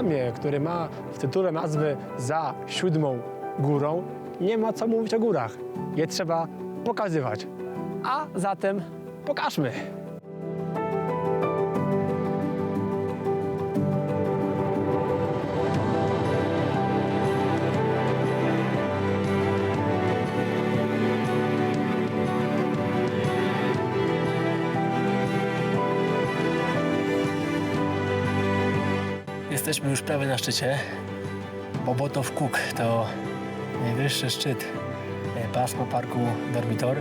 programie, który ma w tytule nazwy Za siódmą górą, nie ma co mówić o górach. Je trzeba pokazywać. A zatem pokażmy. Jesteśmy już prawie na szczycie. Bobotow Kuk to najwyższy szczyt e, pasmo parku Dormitor.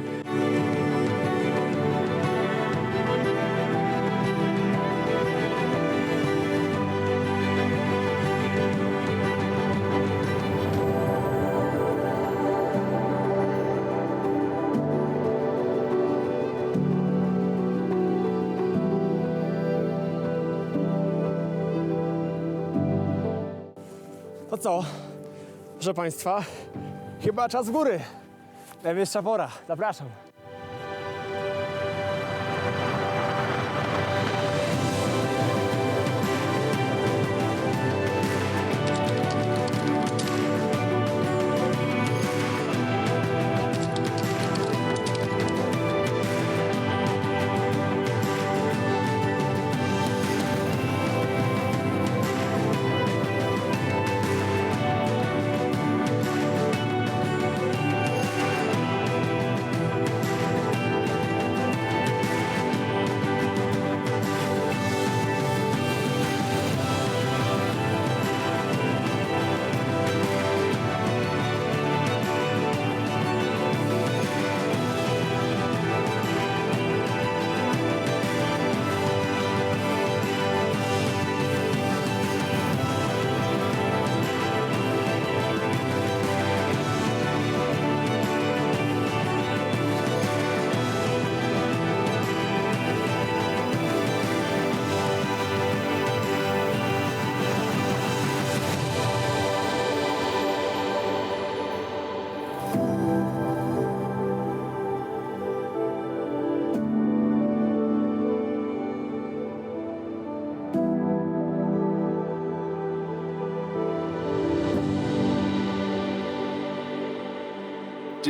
Co? Proszę Państwa, chyba czas w góry. Najwyższa pora. Zapraszam.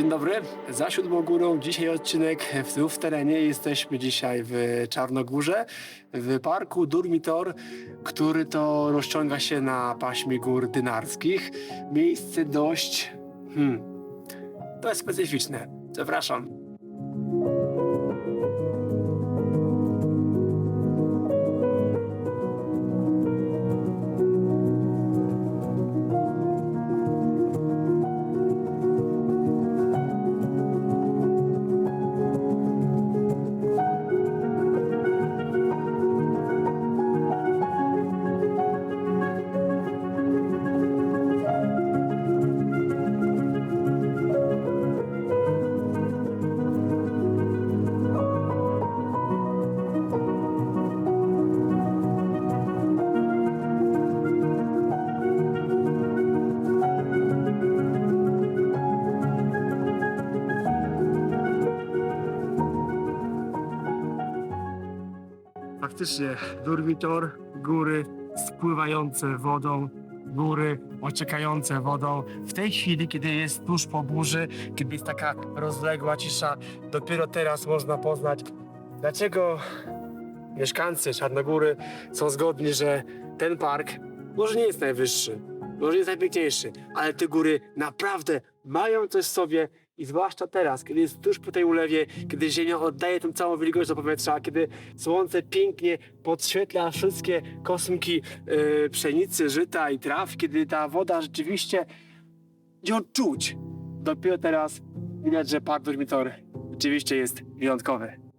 Dzień dobry, za siódmą górą. Dzisiaj odcinek w, w terenie. Jesteśmy dzisiaj w Czarnogórze, w parku Durmitor, który to rozciąga się na paśmie gór dynarskich. Miejsce dość... Hmm, to jest specyficzne. Zapraszam. Faktycznie, Durmitor, góry spływające wodą, góry ociekające wodą. W tej chwili, kiedy jest tuż po burzy, kiedy jest taka rozległa cisza, dopiero teraz można poznać, dlaczego mieszkańcy Czarnogóry są zgodni, że ten park może nie jest najwyższy, może nie jest najpiękniejszy, ale te góry naprawdę mają coś w sobie i zwłaszcza teraz, kiedy jest tuż po tej ulewie, kiedy ziemia oddaje tą całą wilgoć do powietrza, kiedy słońce pięknie podświetla wszystkie kosmki yy, pszenicy, żyta i traw, kiedy ta woda rzeczywiście ją czuć. Dopiero teraz widać, że park Dormitor rzeczywiście jest wyjątkowy.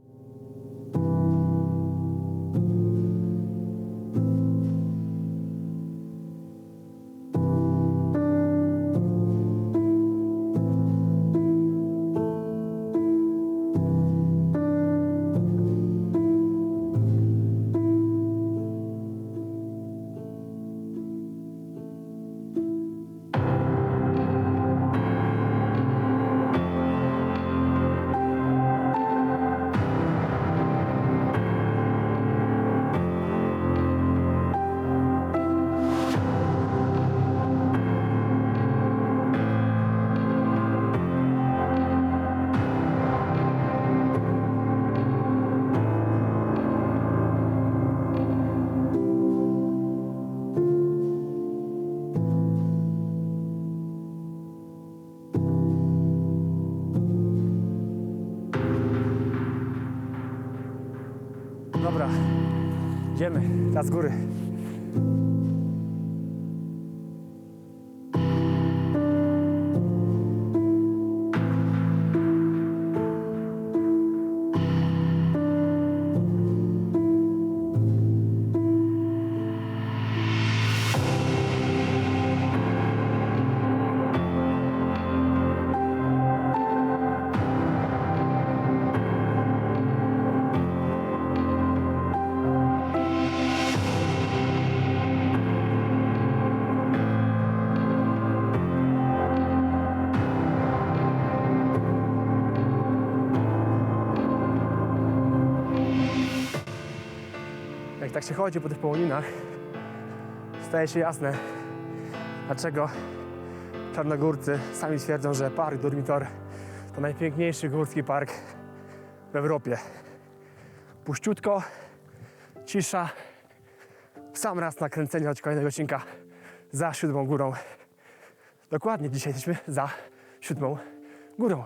Dobra, idziemy, teraz z góry. Jak się chodzi po tych połoninach, staje się jasne, dlaczego czarnogórcy sami twierdzą, że park Durmitor to najpiękniejszy górski park w Europie. Puściutko, cisza, sam raz nakręcenie choć kolejnego odcinka za siódmą górą. Dokładnie, dzisiaj jesteśmy za siódmą górą.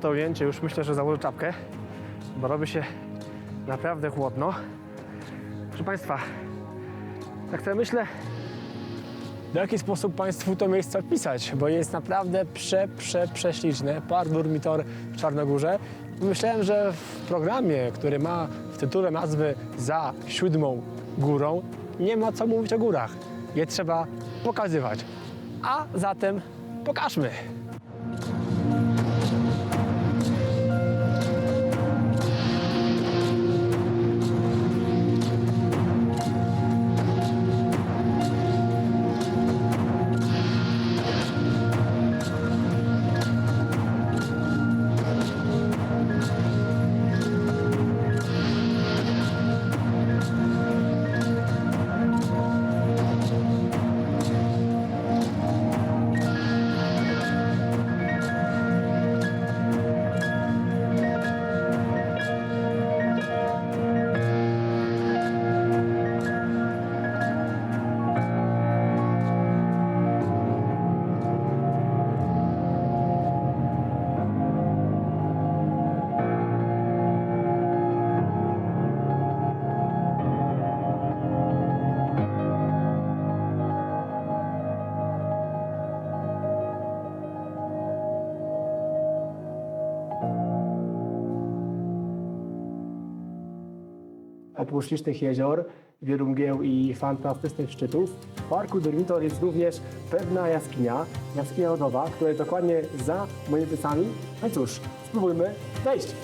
To ujęcie już myślę, że założę czapkę, bo robi się naprawdę chłodno. Proszę Państwa, tak sobie myślę, w jaki sposób Państwu to miejsce opisać, bo jest naprawdę prze, prze, prześliczne. Park Durmitor w Czarnogórze. Myślałem, że w programie, który ma w tytule nazwy Za siódmą górą, nie ma co mówić o górach. Je trzeba pokazywać. A zatem pokażmy. Oprócz ślicznych jezior, wielu mgieł i fantastycznych szczytów, w parku Dormitor jest również pewna jaskinia, jaskinia lodowa, która jest dokładnie za moimi plecami. No i cóż, spróbujmy wejść.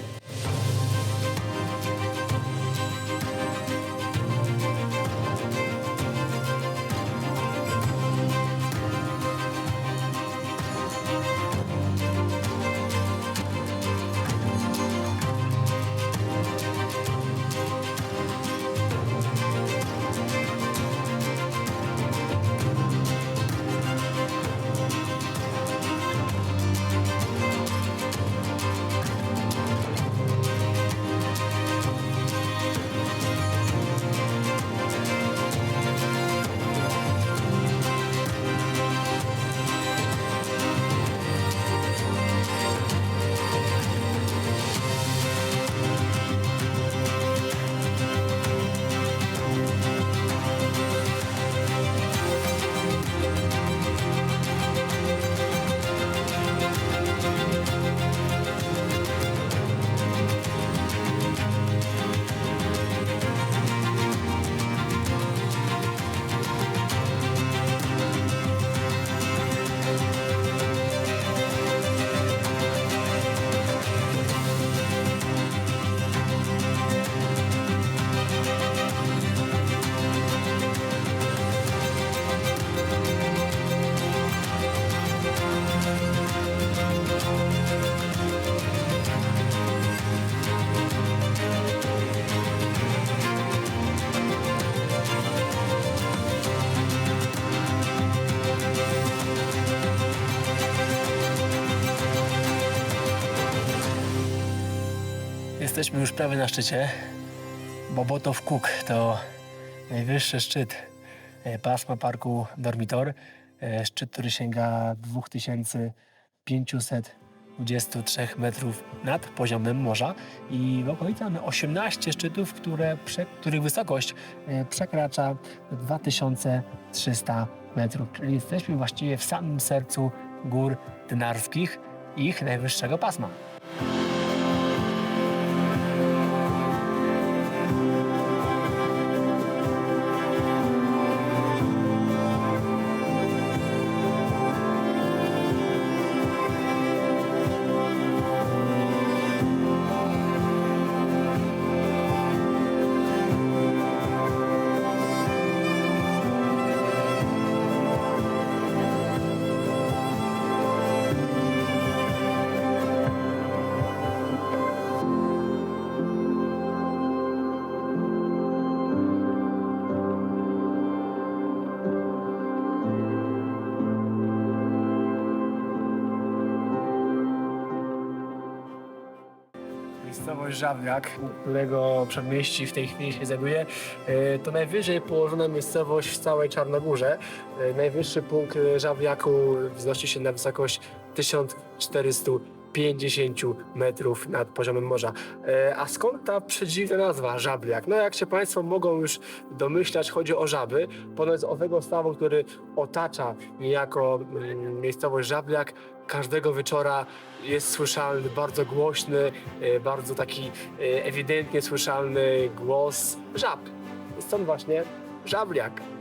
Jesteśmy już prawie na szczycie. Bobotow Kuk to najwyższy szczyt e, pasma parku Dormitor. E, Szczyt, który sięga 2523 metrów nad poziomem morza i w okolicy mamy 18 szczytów, które, których wysokość e, przekracza 2300 metrów, czyli jesteśmy właściwie w samym sercu gór dynarskich, ich najwyższego pasma. Miejscowość Żawiak, którego przedmieści w tej chwili się znajduje, e, to najwyżej położona miejscowość w całej Czarnogórze. E, Najwyższy punkt Żawiaku wznosi się na wysokość 1450 metrów nad poziomem morza. E, A skąd ta przedziwna nazwa Żabliak? No jak się Państwo mogą już domyślać, chodzi o żaby. Ponoć z owego stawu, który otacza niejako mm, miejscowość Żabliak, każdego wieczora jest słyszalny bardzo głośny, e, bardzo taki e, ewidentnie słyszalny głos żab. Stąd właśnie żabliak.